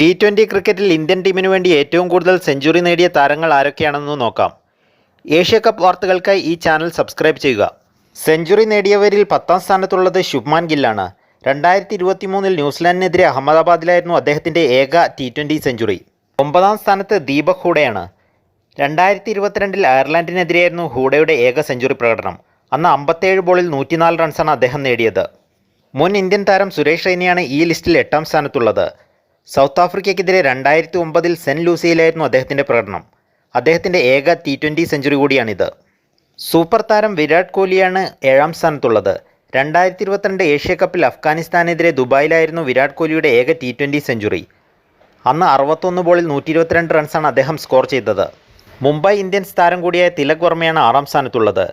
T twenty ക്രിക്കറ്റിൽ Indian ടീമിന് വേണ്ടി ഏറ്റവും കൂടുതൽ സെഞ്ചുറി നേടിയ താരങ്ങൾ ആരൊക്കെയാണെന്ന് നോക്കാം. ഏഷ്യ കപ്പ് വാർത്തകൾക്കായി ഈ ചാനൽ സബ്സ്ക്രൈബ് ചെയ്യുക. സെഞ്ചുറി നേടിയവരിൽ പത്താം സ്ഥാനത്തുള്ളത് ശുഭ്മാൻ ഗില്ലാണ്. രണ്ടായിരത്തി ഇരുപത്തി മൂന്നിൽ ന്യൂസിലാൻഡിനെതിരെ അഹമ്മദാബാദിലായിരുന്നു അദ്ദേഹത്തിന്റെ ഏക ടി ട്വന്റി സെഞ്ചുറി ഒമ്പതാം സ്ഥാനത്ത് ദീപക് ഹൂഡയാണ്. രണ്ടായിരത്തി ഇരുപത്തിരണ്ടിൽ അയർലൻഡിനെതിരെയായിരുന്നു ഹൂഡയുടെ ഏക സെഞ്ചുറി പ്രകടനം. അന്ന് അമ്പത്തേഴ് ബോളിൽ നൂറ്റിനാല് റൺസാണ് അദ്ദേഹം നേടിയത്. മുൻ ഇന്ത്യൻ താരം സുരേഷ് റെയ്നയാണ് ഈ ലിസ്റ്റിൽ എട്ടാം സ്ഥാനത്തുള്ളത്. സൗത്ത് ആഫ്രിക്കയ്ക്കെതിരെ രണ്ടായിരത്തി ഒമ്പതിൽ സെന്റ് ലൂസിയിലായിരുന്നു അദ്ദേഹത്തിന്റെ പ്രകടനം. അദ്ദേഹത്തിന്റെ ഏക ടി ട്വന്റി സെഞ്ചുറി കൂടിയാണിത്. സൂപ്പർ താരം വിരാട് കോഹ്ലിയാണ് ഏഴാം സ്ഥാനത്തുള്ളത്. രണ്ടായിരത്തി ഇരുപത്തിരണ്ട് ഏഷ്യ കപ്പിൽ അഫ്ഗാനിസ്ഥാനെതിരെ ദുബായിലായിരുന്നു വിരാട് കോഹ്ലിയുടെ ഏക ടി ട്വന്റി സെഞ്ചുറി അന്ന് അറുപത്തൊന്ന് ബോളിൽ നൂറ്റി ഇരുപത്തിരണ്ട് റൺസാണ് അദ്ദേഹം സ്കോർ ചെയ്തത്. മുംബൈ ഇന്ത്യൻസ് താരം കൂടിയായ തിലക് വർമ്മയാണ് ആറാം സ്ഥാനത്തുള്ളത്.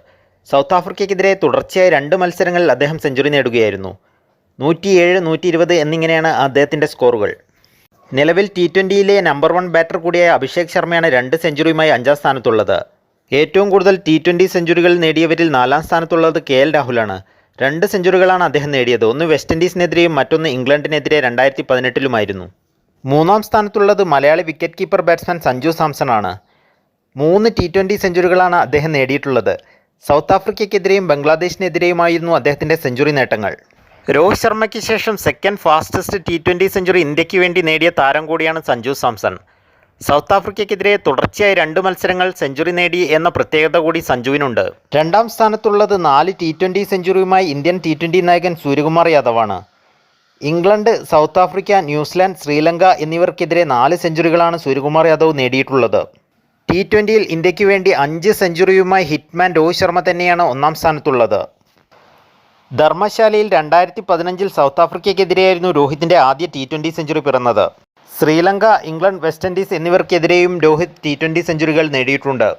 സൗത്ത് ആഫ്രിക്കയ്ക്കെതിരെ തുടർച്ചയായ രണ്ട് മത്സരങ്ങളിൽ അദ്ദേഹം സെഞ്ചുറി നേടുകയായിരുന്നു. നൂറ്റിയേഴ് നൂറ്റി ഇരുപത് എന്നിങ്ങനെയാണ് അദ്ദേഹത്തിന്റെ സ്കോറുകൾ. നിലവിൽ ടി ട്വന്റിയിലെ നമ്പർ വൺ ബാറ്റർ കൂടിയായ അഭിഷേക് ശർമ്മയാണ് രണ്ട് സെഞ്ചുറിയുമായി അഞ്ചാം സ്ഥാനത്തുള്ളത്. ഏറ്റവും കൂടുതൽ ടി ട്വന്റി സെഞ്ചുറികൾ നേടിയവരിൽ നാലാം സ്ഥാനത്തുള്ളത് കെ എൽ രാഹുലാണ്. രണ്ട് സെഞ്ചുറികളാണ് അദ്ദേഹം നേടിയത്. ഒന്ന് വെസ്റ്റ് ഇൻഡീസിനെതിരെയും മറ്റൊന്ന് ഇംഗ്ലണ്ടിനെതിരെ രണ്ടായിരത്തി പതിനെട്ടിലുമായിരുന്നു മൂന്നാം സ്ഥാനത്തുള്ളത് Malayali wicket keeper batsman Sanju Samson ആണ് മൂന്ന് ടി ട്വന്റി സെഞ്ചുറികളാണ് അദ്ദേഹം നേടിയിട്ടുള്ളത്. സൗത്ത് ആഫ്രിക്കയ്ക്കെതിരെയും ബംഗ്ലാദേശിനെതിരെയുമായിരുന്നു അദ്ദേഹത്തിന്റെ സെഞ്ചുറി നേട്ടങ്ങൾ. രോഹിത് ശർമ്മയ്ക്ക് ശേഷം second fastest T twenty century ഇന്ത്യയ്ക്ക് വേണ്ടി നേടിയ താരം കൂടിയാണ് സഞ്ജു സാംസൺ. സൗത്ത് ആഫ്രിക്കയ്ക്കെതിരെ തുടർച്ചയായി രണ്ട് മത്സരങ്ങൾ സെഞ്ചുറി നേടി എന്ന പ്രത്യേകത കൂടി സഞ്ജുവിനുണ്ട്. രണ്ടാം സ്ഥാനത്തുള്ളത് നാല് ടി ട്വന്റി സെഞ്ചുറിയുമായി ഇന്ത്യൻ ടി ട്വന്റി നായകൻ Suryakumar യാദവാണ്. England South Africa New Zealand Sri Lanka എന്നിവർക്കെതിരെ നാല് സെഞ്ചുറികളാണ് സൂര്യകുമാർ യാദവ് നേടിയിട്ടുള്ളത്. ടി ട്വന്റിയിൽ ഇന്ത്യയ്ക്ക് വേണ്ടി അഞ്ച് സെഞ്ചുറിയുമായി ഹിറ്റ്മാൻ രോഹിത് ശർമ്മ തന്നെയാണ് ഒന്നാം സ്ഥാനത്തുള്ളത്. ധർമ്മശാലയിൽ രണ്ടായിരത്തി പതിനഞ്ചിൽ സൗത്ത് ആഫ്രിക്കയ്ക്കെതിരെയായിരുന്നു രോഹിത്തിന്റെ ആദ്യ ടി ട്വന്റി സെഞ്ചുറി പിറന്നത്. ശ്രീലങ്ക ഇംഗ്ലണ്ട് വെസ്റ്റ് ഇൻഡീസ് എന്നിവർക്കെതിരെയും രോഹിത് ടി ട്വന്റി സെഞ്ചുറികൾ നേടിയിട്ടുണ്ട്.